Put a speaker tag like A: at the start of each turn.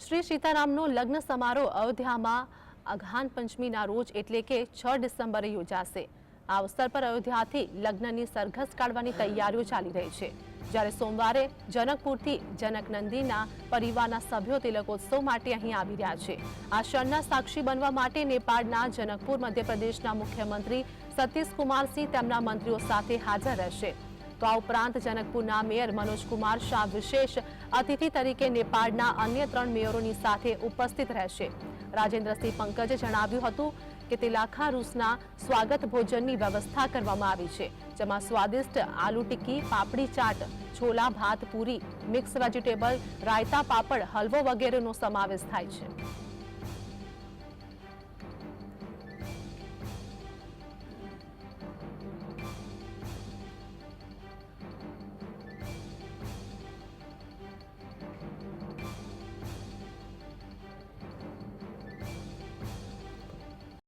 A: શ્રી સીતારામનો લગ્ન સમારોહ અયોધ્યામાં અઘાન પંચમીના રોજ એટલે કે છ ડિસેમ્બરે યોજાશે. આ અવસર પર અયોધ્યાથી લગ્નની સરઘસ કાઢવાની તૈયારીઓ ચાલી રહી છે. જ્યારે સોમવારે જનકપુરથી જનકનંદીના પરિવારના સભ્યો તિલકોત્સવ માટે અહીં આવી રહ્યા છે. આ ક્ષણના સાક્ષી બનવા માટે નેપાળના જનકપુર મધ્યપ્રદેશના મુખ્યમંત્રી સતીશ કુમારસિંહ તેમના મંત્રીઓ સાથે હાજર રહેશે. તો આ ઉપરાંત જનકપુરના મેયર મનોજકુમાર શાહ વિશેષ અતિથિ તરીકે નેપાળના અન્ય ત્રણ મેયરોની સાથે ઉપસ્થિત રહેશે. રાજેન્દ્રસિંહ પંકજે જણાવ્યું હતું કે તિલાખા રૂસના સ્વાગત ભોજનની વ્યવસ્થા કરવામાં આવી છે, જેમાં સ્વાદિષ્ટ આલુ ટિક્કી, પાપડી ચાટ, છોલા ભાત પૂરી, મિક્સ વેજીટેબલ, રાયતા પાપડ, હલવો વગેરેનો સમાવેશ થાય છે.